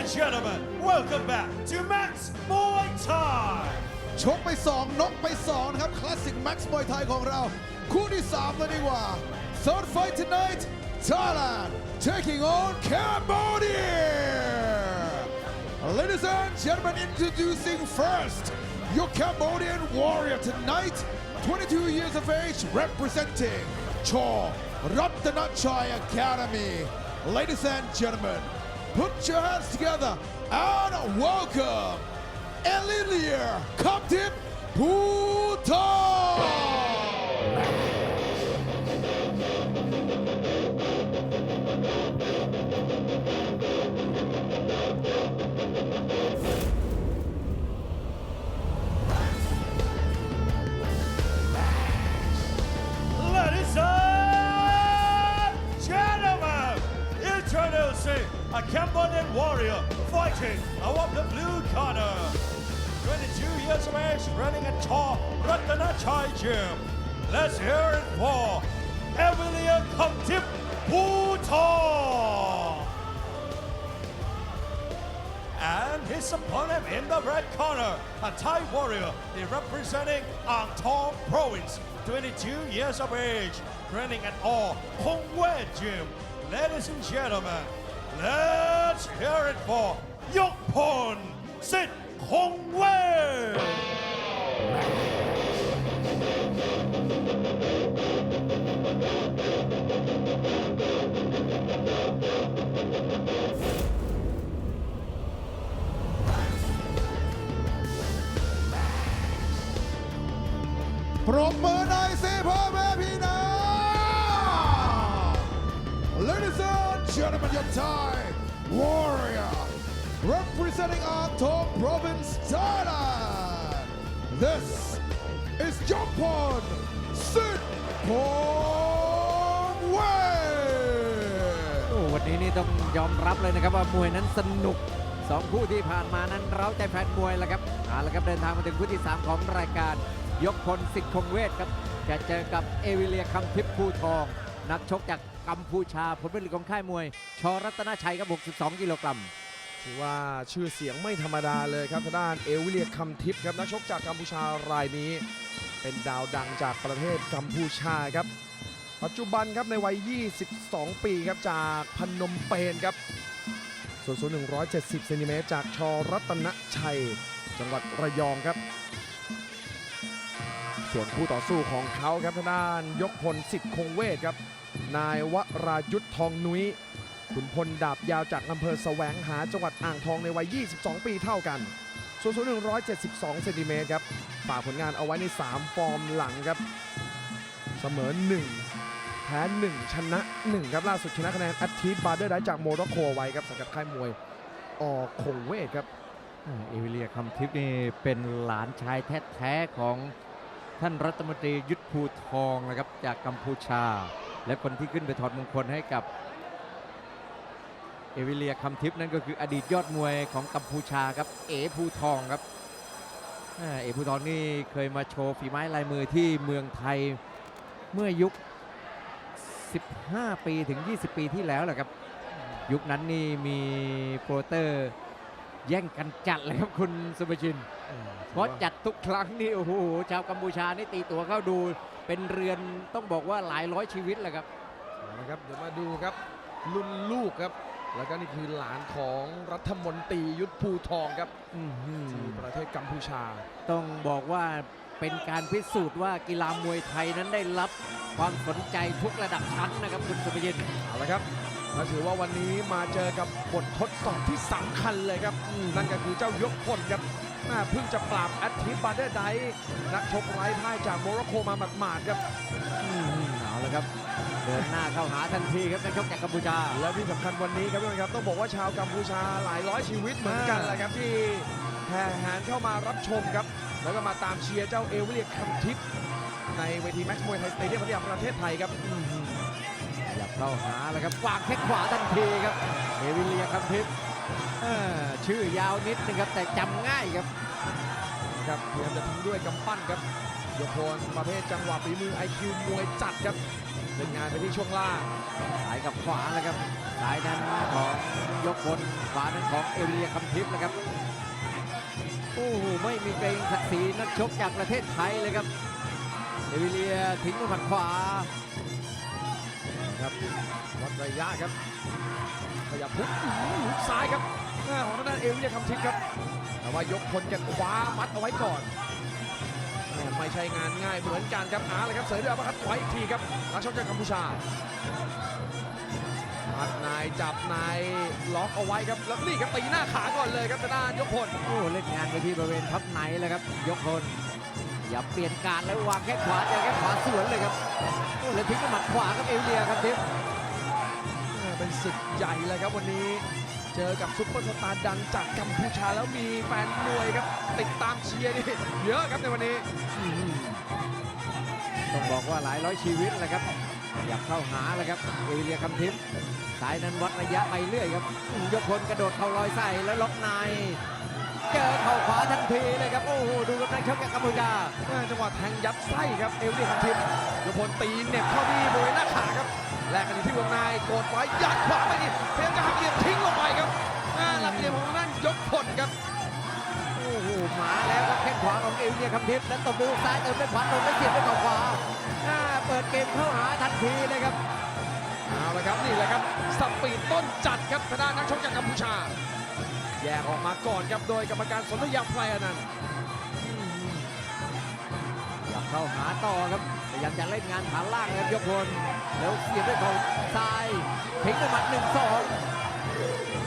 and gentlemen, welcome back to Max Muay Thai. ชกไป 2น็อกไป 2 นะครับ คลาสสิกแม็กซ์มวยไทยของเรา คู่ที่ 3 แล้วดีกว่า Third fight tonight Thailand taking on Cambodia Ladies and gentlemen introducing first your Cambodian warrior tonight 22 years of age representing Chaw Ratanachai Academy Ladies and gentlemen put your hands together and welcome Elilia Kaptip Bhutan! A Cambodian warrior fighting out of the blue corner. 22 years of age, running a tall Ratanachai gym. Let's hear it for Emilia Kamtip. And his opponent in the red corner, a Thai warrior, representing Ang Thong Province, 22 years of age, training at all Hong Wei Gym. Ladies and gentlemen, Let's hear it for ยกพลสิทธิ์คงเวทปรบมือใน่อยสิพ่แม่ and gentlemen your Thai warrior representing Angtong province Thailand This is Jompon Sit Pong Wei โอ้วันนี้นี่ต้องยอมรับเลยนะครับว่ามวยนั้นสนุกสองคู่ที่ผ่านมานั้นเราใจแฟนมวยแล้วครับเอาละครับเดินทางมาถึงคู่ที่ 3 ของรายการ ยกพลสิทธิ์คงเวทครับจะเจอกับเอวิเลียคำทิพย์ภูทอง นักชกจาก กัมพูชาผลผลิตของค่ายมวย ชรัตนชัยครับ 62 กิโลกรัมถือว่าชื่อเสียงไม่ธรรมดาเลยครับทางด้านเอวิเลียคำทิพย์ครับนักชกจากกัมพูชารายนี้ เป็นดาวดังจากประเทศกัมพูชาครับ ปัจจุบันครับในวัย 22 ปีครับจากพนมเปญครับส่วนสูง 170 เซนติเมตรจากชรัตนชัย จังหวัดระยองครับ ส่วนคู่ต่อสู้ของเขาครับทางด้านยกพลสิทธิ์คงเวทครับ นายวรายุทธทองนุ้ยขุนพลดาบยาวจากอำเภอแสวงหาจังหวัดอ่างทองในวัย 22 ปีเท่ากันส่วนสูง172 เซนติเมตรครับฝากผลงานเอาไว้ใน 3 ฟอร์มหลังครับ เสมอ 1 แพ้ 1 ชนะ 1 ครับล่าสุดชนะคะแนนแอตทีฟบาร์เดอร์ได้จากโมร็อกโกไว้ครับสังกัดค่ายมวยอคงเวทครับอ่าเอวิเลียคำทิพย์นี่เป็นหลานชายแท้ ๆ ของท่านรัฐมนตรียุทธภูทองนะครับจากกัมพูชา และคนที่ขึ้นไปถอดมงคลให้กับเอวิเลียคำทิพย์นั่นก็คืออดีตยอดมวยของกัมพูชาครับ เอภูทองครับเอภูทองนี่เคยมาโชว์ฝีไม้ลายมือที่เมืองไทยเมื่อยุค 15 ปีถึง 20 ปีที่แล้วแหละครับ ยุคนั้นนี่มีโปรเตอร์แย่งกันจัดเลยครับคุณสุภชิน เพราะจัดทุกครั้งนี่โอ้โหชาวกัมพูชานี่ตีตัวเข้าดู เป็นเรือนต้องบอกว่าหลายร้อยชีวิตแหละครับเอาละครับเดี๋ยวมาดูครับรุ่นลูกครับแล้วก็นี่คือหลานของรัฐมนตรียุทธภูทองครับอื้อหือที่ประเทศกัมพูชา ต้องบอกว่าเป็นการพิสูจน์ว่ากีฬามวยไทยนั้นได้รับความสนใจทุกระดับชั้นนะครับคุณสุภชินเอาละครับมาถือว่าวันนี้มาเจอกับบททดสอบที่สำคัญเลยครับ นั่นก็คือเจ้ายกพลครับแม่ เพิ่งจะปราบแอตทิบาร์เดอร์ไดนักชกไร้พ่ายจากโมร็อกโกมาหมาดๆครับอื้อหือเอาละครับเดินหน้าเข้าหาทันทีครับนักชกจากกัมพูชา และที่สำคัญวันนี้ครับทุกท่านครับต้องบอกว่าชาวกัมพูชาหลายร้อยชีวิตเหมือนกันแหละครับที่แห่แหนเข้ามารับชมครับ แล้วก็มาตามเชียร์เจ้าเอเวอเรียคัมทิปในเวทีแม็กซ์มวยไทยสเตเดียมพัทยาประเทศไทยครับขยับเข้าหาแล้วครับวางแข้งขวาทันทีครับเอวิเลียครับทิพย์เอ่อ ชื่อยาวนิดนึงครับแต่จำง่ายครับครับพยายามจะทิ้งด้วยกำปั้นครับยกพลประเภทจังหวะฝีมือ IQ มวยจัดครับเล่นงานไปที่ช่วงล่างสายกับขวาแล้วครับสายนั้นของยกบนขวานั้นของเอเรียคำทิพย์นะครับโอ้โหไม่มีเกรงศักดิ์ศรีนักชกจากประเทศไทยเลยครับเอเรียทิ้งด้วยหมัดขวา ครับวัดระยะครับขยับพุกหุกซ้ายครับหน้าของทางด้านเอวียคำทิพย์ครับ แต่ว่ายกพลแกคว้ามัดเอาไว้ก่อนไม่ใช่งานง่ายเหมือนกันครับอาเลยครับเสยด้วยอัปเปอร์คัดไว้อีกทีครับนักชกจากกัมพูชามัดนายจับนายล็อกเอาไว้ครับแล้วนี่ครับตีหน้าขาก่อนเลยครับทางด้านยกพลโอ้เล่นงานไปที่บริเวณพับไหนเลยครับ ยกคน อย่าเปลี่ยนการแล้ววางแค่ขวาเจอแค่ขวาสวนเลยครับโอ้แล้วทิ้งด้วยหมัดขวาครับเอเรียครับทิพย์แม่เป็นศึกใหญ่เลยครับวันนี้ เจอกับซุปเปอร์สตาร์ดังจากกัมพูชาแล้วมีแฟนมวยครับ ติดตามเชียร์นี่เยอะครับในวันนี้ ต้องบอกว่าหลายร้อยชีวิตแหละครับ อยากเข้าหาแล้วครับเอเรียคำทิพย์สายนั้นวัดระยะไปเรื่อยครับยกพลกระโดดเข่าลอยใส่แล้วล็อกใน เจอเข่าขวาทันทีเลยครับ โอ้โห ดูกับนักชกจากกัมพูชาแม่จังหวะแทงยัดไส้ครับเอลลี่คันทิพย์ยกพลตีเหน็บเข้าที่บริเวณหน้าขาครับแลกกันอยู่ที่วงในกดไว้ยัดขวาไปนี่พยายามจะหักเหลี่ยมทิ้งลงไปครับอ่าหลักเหลี่ยมของทางด้านยกพลครับโอ้โหมาแล้วครับแข้งขวาของเอเรียคำทิพย์แล้วตบด้วยฮุกซ้ายเติมด้วยขวาตบด้วยเสียบด้วยเข่าขวาอ่าเปิดเกมเข้าหาทันทีเลยครับเอาละครับนี่แหละครับสปีดต้นจัดครับทางด้านนักชกจากกัมพูชา แยกออกมาก่อนครับโดยกรรมการสนธยาไพรอนันต์อยากเข้าหาต่อครับพยายามจะเล่นงานฐานล่างครับยกพลแล้วเสียบด้วยเข่าซ้ายทิ้งด้วยหมัดหนึ่งสอง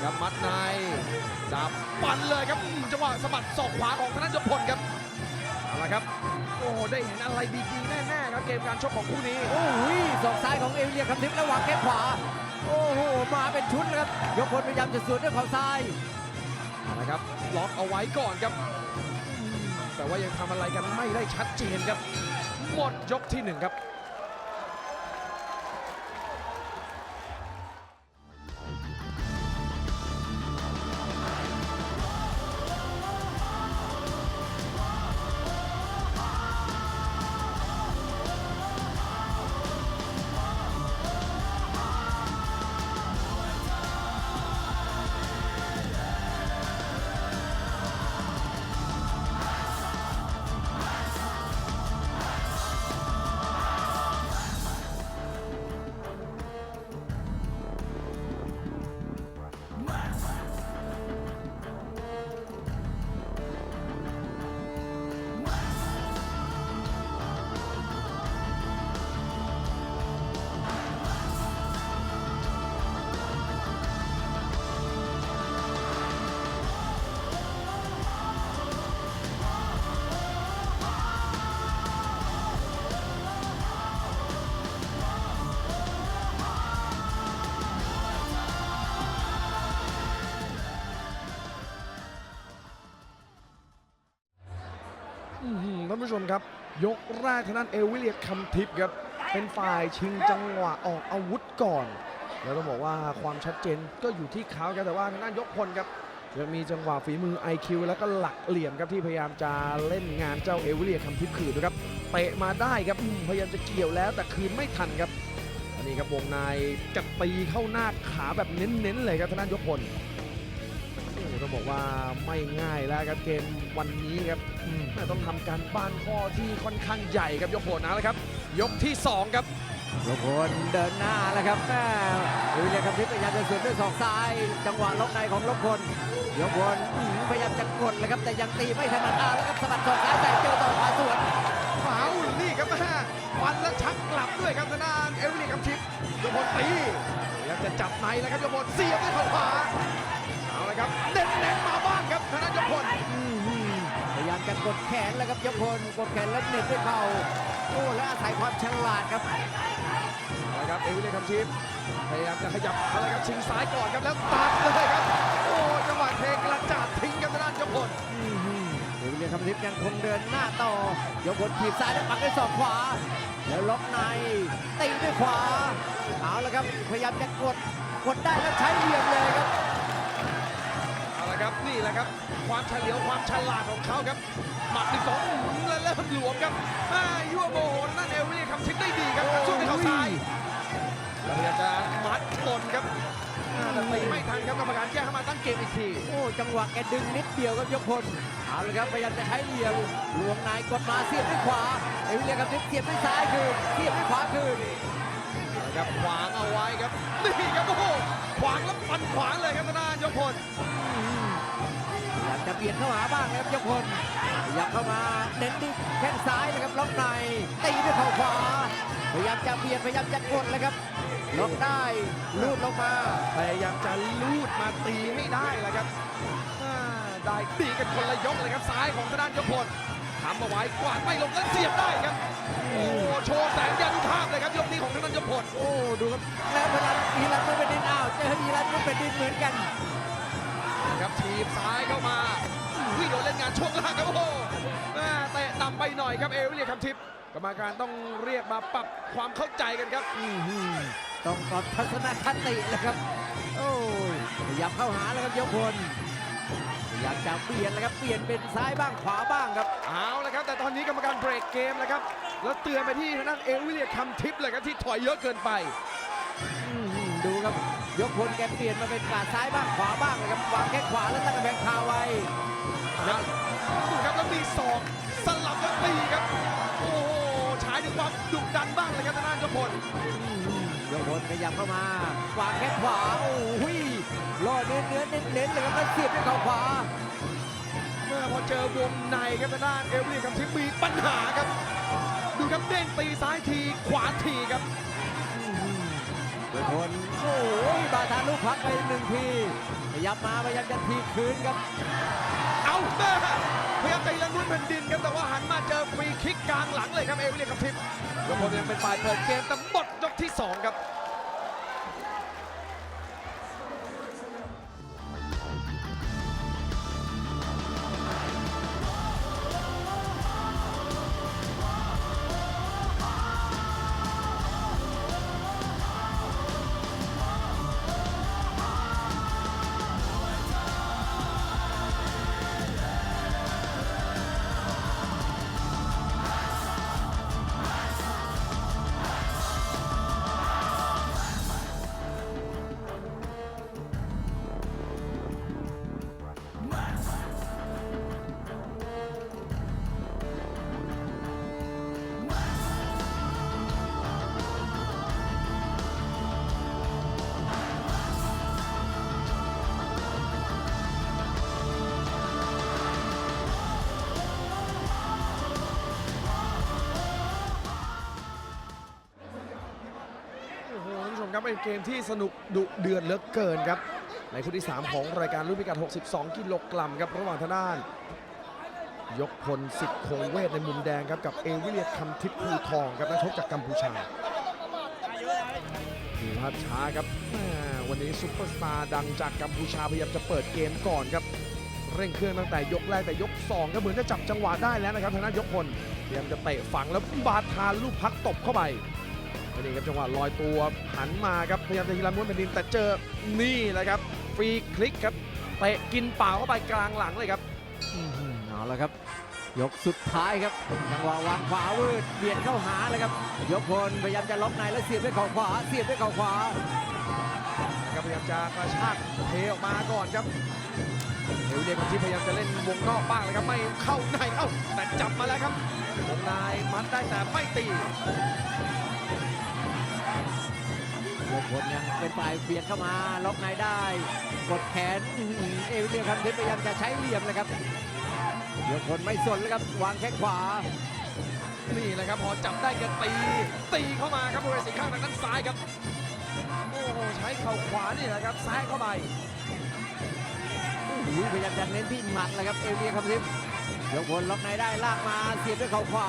ครับมัดในจับปั่นเลยครับอืมจังหวะสะบัดศอกขวาของธนานยกพลครับเอาละครับโอ้โหได้เห็นอะไรดีๆแน่ๆครับเกมการชกของคู่นี้โอ้โหศอกซ้ายของเอเรียคำทิพย์แล้ววางแข้งขวาโอ้โหมาเป็นชุดเลยครับยกพลพยายามจะสวนด้วยเข่าซ้าย เอาละครับล็อกเอาไว้ก่อนครับ แต่ว่ายังทำอะไรกันไม่ได้ชัดเจนครับ หมดยกที่หนึ่งครับ ผู้ชมครับ ยกแรกทางด้านเอวิเลียคำทิพย์ครับ เป็นฝ่ายชิงจังหวะออกอาวุธก่อน แล้วต้องบอกว่าความชัดเจนก็อยู่ที่เขาครับแต่ว่าทางด้านยกพลครับยังมีจังหวะฝีมือ IQ แล้วก็หลักเหลี่ยมครับที่พยายามจะเล่นงานเจ้าเอวิเลียคำทิพย์คืนนะครับเตะมาได้ครับพยายามจะเกี่ยวแล้วแต่คืนไม่ทันครับอันนี้ครับวงในกัดตีเข้าหน้าขาแบบเน้นๆเลยครับทางด้านยกพลต้องบอกว่าไม่ง่ายแล้วครับเกมวันนี้ครับ ต้องทำการบ้านข้อที่ค่อนข้างใหญ่ครับยกโหดนะแล้วครับ ยกที่ 2 ครับยกพลเดินหน้าแล้วครับแม่เอเรียคำทิพย์พยายามจะสวนด้วยศอกซ้าย จังหวะล็อกในของยกพลยกพลอื้อหือพยายามจะกดเลยครับแต่ยังตีไม่ถนัดอ่าแล้วครับสะบัดศอกซ้ายใส่เจอต่อขวาสวนเอานี่ครับแม่ฟันแล้วชักกลับด้วยครับทางด้านเอวิลีคำชิปยกพลตีพยายามจะจับในแล้วครับยกพลเสียบด้วยเข่าขวาเอาละครับเน้นๆมาบ้างครับทางด้านยกพลอื้อหือพยายาม จะกดแขนแล้วครับยกพลกดแขนแล้วเหน็บด้วยเข่าโอ้และอาศัยความฉลาดครับเอาละครับเอวิลีคำชิปพยายามจะขยับเอาละครับชิงซ้ายก่อนครับแล้วตัดเลยครับโอ้จังหวะเทกระจาดทิ้งครับทางด้านยกพลเอเรียคำทิพย์ยังคงเดินหน้าต่อยกพลถีบซ้ายแล้วปักด้วยศอกขวา แล้วล็อกในตีด้วยขวาเอาละครับพยายามจะกดกดได้แล้วใช้เหลี่ยมเลยครับเอาละ ครับนี่แหละครับ ความเฉลียวความฉลาดของเขาครับหมัดหนึ่งสองอื้อหือแล้วเริ่มหลวมครับอ่ายั่วโมโหนั่นเอลลี่คำชิดได้ดีครับช่วงที่เขาซ้ายแล้วพยายามจะมัดบนครับอ่าแต่ตีไม่ทันครับกรรมการแยกเข้ามาตั้งเกมอีกทีโอ้จังหวะแกดึงนิดเดียวครับยกพลเอาเลยครับพยายามจะใช้เหลี่ยมลวงในกดมาเสียบด้วยขวาเอวิเลียครับเสียบด้วยซ้ายคืนเสียบด้วยขวาคืนนะครับขวางเอาไว้ครับนี่ครับโอ้โหขวางแล้วฟันขวางเลยครับทางด้านยกพลอยากจะ เบียดเข้าหาบ้างนะครับยกพลอยากเข้ามาเน้นที่แข้งซ้ายนะครับล็อกในตีด้วยเข่าขวา พยายามจะเบียดพยายามจะกดเลยครับล็อกได้ลูดลงมาพยายามจะลูดมาตีให้ได้แหละครับได้ตีกันคนละยกเลยครับซ้ายของทางด้านยกพลทำเอาไว้กวาดไม่ลงแล้วเสียบได้ครับโอ้โหโชว์แสงยานุภาพเลยครับยกนี้ของทางด้านยกพลโอ้ดูครับแล้วพลังอีรันมันเป็นดินอ้าวเจออีรันมันเป็นดินเหมือนกัน ทีบซ้ายเข้ามาวิ่งโดนเล่นงานช่วงล่างครับโอ้โหแม่เตะต่ำไปหน่อยครับเอวิเลียคำทิพย์กรรมการต้องเรียกมาปรับความเข้าใจกันครับต้องปรับทัศนคติเลยครับ โอ้ยพยายามเข้าหาแล้วครับยกพลพยายามจะเปลี่ยนแล้วครับเปลี่ยนเป็นซ้ายบ้างขวาบ้างครับเอาละครับ แต่ตอนนี้กรรมการเบรกเกมแล้วครับแล้วเตือนไปที่ทางด้านเอวิเลียคำทิพย์เลยครับที่ถอยเยอะเกินไปอื้อหือดูครับ ยกพลแกเปลี่ยนมาเป็นกาดซ้ายบ้างขวาบ้างเลยครับวางแค่ขวาแล้วตั้งกระแพงคาไว้แล้วดูครับแล้วมีศอกสลับแล้วตีครับ โอ้โหฉายถึงความดุดันบ้างเลยครับทางด้านยกพลยกพลขยับเข้ามาวางแค่ขวาโอ้โหล่อเนื้อเนื้อเน้นเน้นๆเลยครับแล้วเสียบด้วยเข่าขวาเมื่อพอเจอวงในครับทางด้านเอวิเลียคำทิพย์มีปัญหาครับ ดูครับเด้งตีซ้ายทีขวาทีครับ ยกพลโอ้ยบาทาลูกพักไปหนึ่งทีพยับมาพยายามจะทีคืนครับ เอาแม่พยายามตีละนุ้นแผ่นดินครับแต่ว่าหันมาเจอฟรีคิกกลางหลังเลยครับเอวิเลียคำทิพย์ยกพลยังเป็นฝ่ายเปิดเกมแต่หมดยกที่สองครับ เป็นเกมที่สนุกดุเดือดเหลือเกินครับ ในคู่ที่ 3 ของรายการรุ่นพิกัด 62 กิโลกรัมครับระหว่างทางด้าน ยกพลสิทธิ์คงเวทในมุมแดงครับกับเอวิเลียคำทิพย์ภูทองครับนักชกจากกัมพูชาดูภาพช้าครับวันนี้ซุปเปอร์สตาร์ดังจากกัมพูชาพยายามจะเปิดเกมก่อนครับเร่งเครื่องตั้งแต่ยกแรกแต่ยก2ก็เหมือนจะจับจังหวะได้แล้วนะครับทางด้านยกพลพยายามจะเตะฝังแล้วบาดทานลูกพักตบเข้าไป นี่ครับจังหวะลอยตัวหันมาครับพยายามจะทีละม้วนแผ่นดินแต่เจอนี่แหละครับฟรีคลิกครับเตะกินเปล่าเข้าไปกลางหลังเลยครับอื้อหือเอาละครับ ยกสุดท้ายครับจังหวะวางขวาวืดเบียดเข้าหาเลยครับยกพลพยายามจะล็อกในแล้วเสียบด้วยเข่าขวา เสียบด้วยเข่าขวาครับพยายามจะกระชากเทออกมาก่อนครับเฮลเลียนที่พยายามจะเล่นวงนอกบ้างเลยครับไม่เข้าในเอ้าแต่จับมาแล้วครับวงในมัดได้แต่ไม่ตี ยกพลยังเป็นฝ่ายเบียดเข้ามาล็อกในได้ กดแขนอื้อหือเอวิเลียคันเทพพยายามจะใช้เหลี่ยมเลยครับยกพลไม่สนเลยครับวางแข้งขวานี่แหละครับพอจับได้ก็ตี ตีเข้ามาครับบริเวณสีข้างทางด้านซ้ายครับโอ้โหใช้เข่าขวานี่แหละครับซ้ายเข้าไปอุ้ยพยายามจะเน้นที่หมัดเลยครับเอวิเลียคันเทพยกพลล็อกในได้ลากมาเสียบด้วยเข่าขวา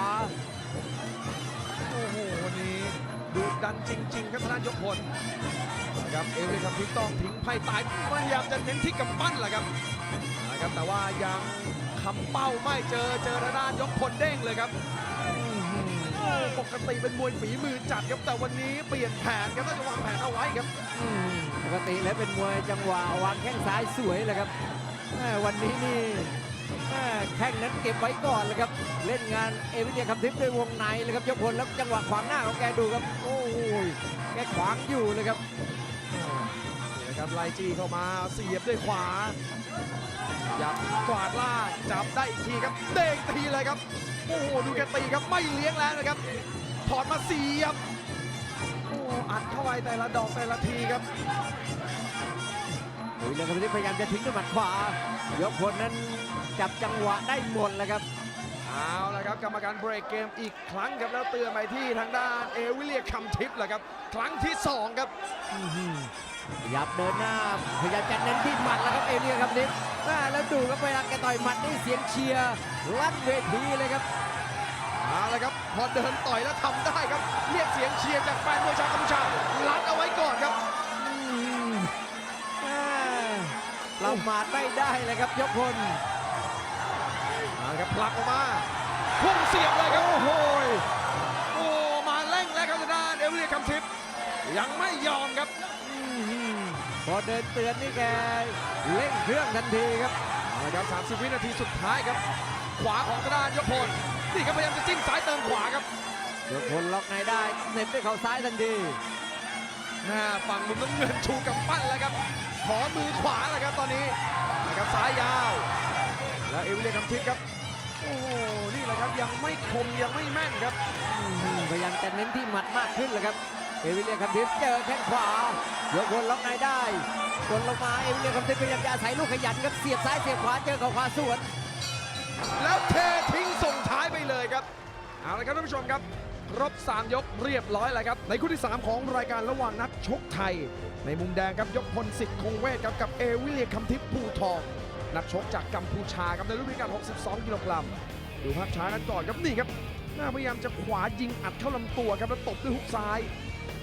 ดูดันจริง ๆ ครับทางด้านยกพลนะครับเอเวอเรสต์ครับที่ต้องทิ้งไพ่ตายพยายามจะเน้นที่กำปั้นแหละครับนะครับ แต่ว่ายังคำเป้าไม่เจอเจอทางด้านยกพลเด้งเลยครับอื้อหือโอ้ปกติเป็นมวยฝีมือจัดครับแต่วันนี้เปลี่ยนแผนครับน่าจะวางแผนเอาไว้ครับอืมปกติแล้วเป็นมวยจังหวะวางแข้งซ้ายสวยเลยครับแม่วันนี้นี่แม่แข้งนั้นเก็บไว้ก่อนเลยครับ เล่นงานเอวิเดียคำทิพย์ด้วยวงในเลยครับยกพลแล้วจังหวะขวางหน้าของแกดูครับ โอ้โหแกขวางอยู่เลยครับนี่นะนะครับไล่จี้เข้ามาเสียบด้วยขวายับกวาดล่างจับได้อีกทีครับ เด้งตีเลยครับ โอ้โหดูแกตีครับไม่เลี้ยงแล้วนะครับ ถอดมาเสียบโอ้อัดเข้าไปแต่ละดอกแต่ละทีครับเอวิลเลียมคำทิพย์พยายามจะทิ้งด้วยหมัดขวายกพลนั้น จับจังหวะได้หมดแล้วครับ เอาละครับกรรมการเบรกเกมอีกครั้งครับแล้วเตือนไปที่ทางด้านเอวิเลียคัมทิปแหละครับ ครั้งที่สองครับพยายามเดินหน้าพยายามจะเน้นที่หมัดแล้วครับเอเลียครับนิดอ่าแล้วดูครับเวลาแกต่อยหมัดนี่เสียงเชียร์ลั่นเวทีเลยครับเอาละครับพอเดินต่อยแล้วทำได้ครับเรียกเสียงเชียร์จากแฟนมวยชาวกัมพูชาลัดเอาไว้ก่อนครับอ่าเราหมาดไม่ได้เลยครับยกพลเอาละ ครับผลักออกมาพุ่งเสียบเลยครับโอ้โหยโอ้มาเร่งแล้วครับทางด้านเอวิเลียคัมทิปยังไม่ยอมครับพอเดินเตือนนี่แกเร่งเครื่องทันทีครับเอาละครับ30 วินาทีสุดท้ายครับ ขวาของทางด้านยกพลนี่ครับพยายามจะจิ้มซ้ายเติมขวาครับยกพลล็อกในได้เหน็บด้วยเข่าซ้ายทันทีหน้าฝั่งมุมน้ำเงินชูกับปั้นแล้วครับ ขอมือขวาแล้วครับตอนนี้นะครับซ้ายยาว แล้วเอวิเลียนทำทิศครับ โอ้โห นี่แหละครับยังไม่คมยังไม่แม่นครับอืมพยายามจะเน้นที่หมัดมากขึ้นเลยครับเอวิเลียนคัมทิพย์เจอแข้งขวายกพลล็อกในได้กดลงมาเอวิเลียนคัมทิพย์พยายามจะอาศัยลูกขยันครับเสียบซ้ายเสียบขวาเจอเข่าขวาสวน แล้วเททิ้งส่งท้ายไปเลยครับ เอาละครับท่านผู้ชมครับ ครบ 3 ยกเรียบร้อยแล้วครับ ในคู่ที่ 3 ของรายการระหว่างนักชกไทย ในมุมแดงครับยกพลสิทธิ์คงเวทครับกับเอวิเลียนคำทิพย์ภูทอง นักชกจากกัมพูชาครับในรุ่นพิการ62 กิโลกรัมดูภาพช้ากันก่อนครับนี่ครับหน้าพยายามจะขวายิงอัดเข้าลำตัวครับแล้วตบด้วยฮุกซ้าย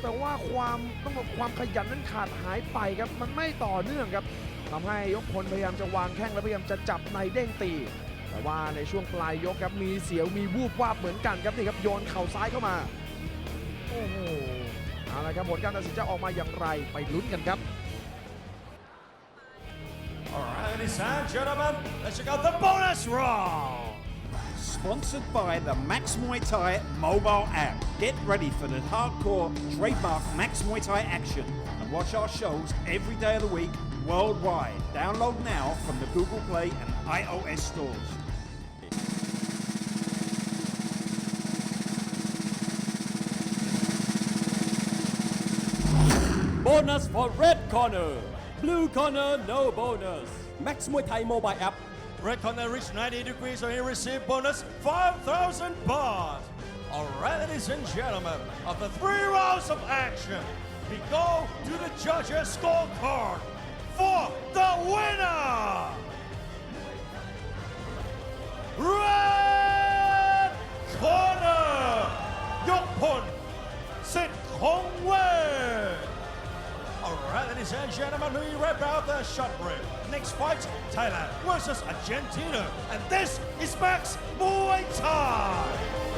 แต่ว่าความต้องบอกความขยันนั้นขาดหายไปครับมันไม่ต่อเนื่องครับทำให้ยกพลพยายามจะวางแข้งและพยายามจะจับในเด้งตี แต่ว่าในช่วงปลายยกครับมีเสียวมีวูบวาบเหมือนกันครับนี่ครับโยนเข่าซ้ายเข้ามาโอ้โหเอาละครับผลการตัดสินจะออกมาอย่างไรไปลุ้นกันครับ ladies and gentlemen, let's check out the bonus round. Sponsored by the Max Muay Thai mobile app. Get ready for the hardcore trademark Max Muay Thai action and watch our shows every day of the week worldwide. Download now from the Google Play and iOS stores. Bonus for red corner. Blue corner, no bonus. Max Muay Thai mobile app. Red corner reached 90 degrees, so he received bonus 5,000 baht. All right, ladies and gentlemen, after three rounds of action, we go to the judges' scorecard for the winner. Red corner, Yokpon Sit Kongwei right, ladies and gentlemen, we wrap out the shot break. Next fight, Thailand versus Argentina. And this is Max Muay Thai.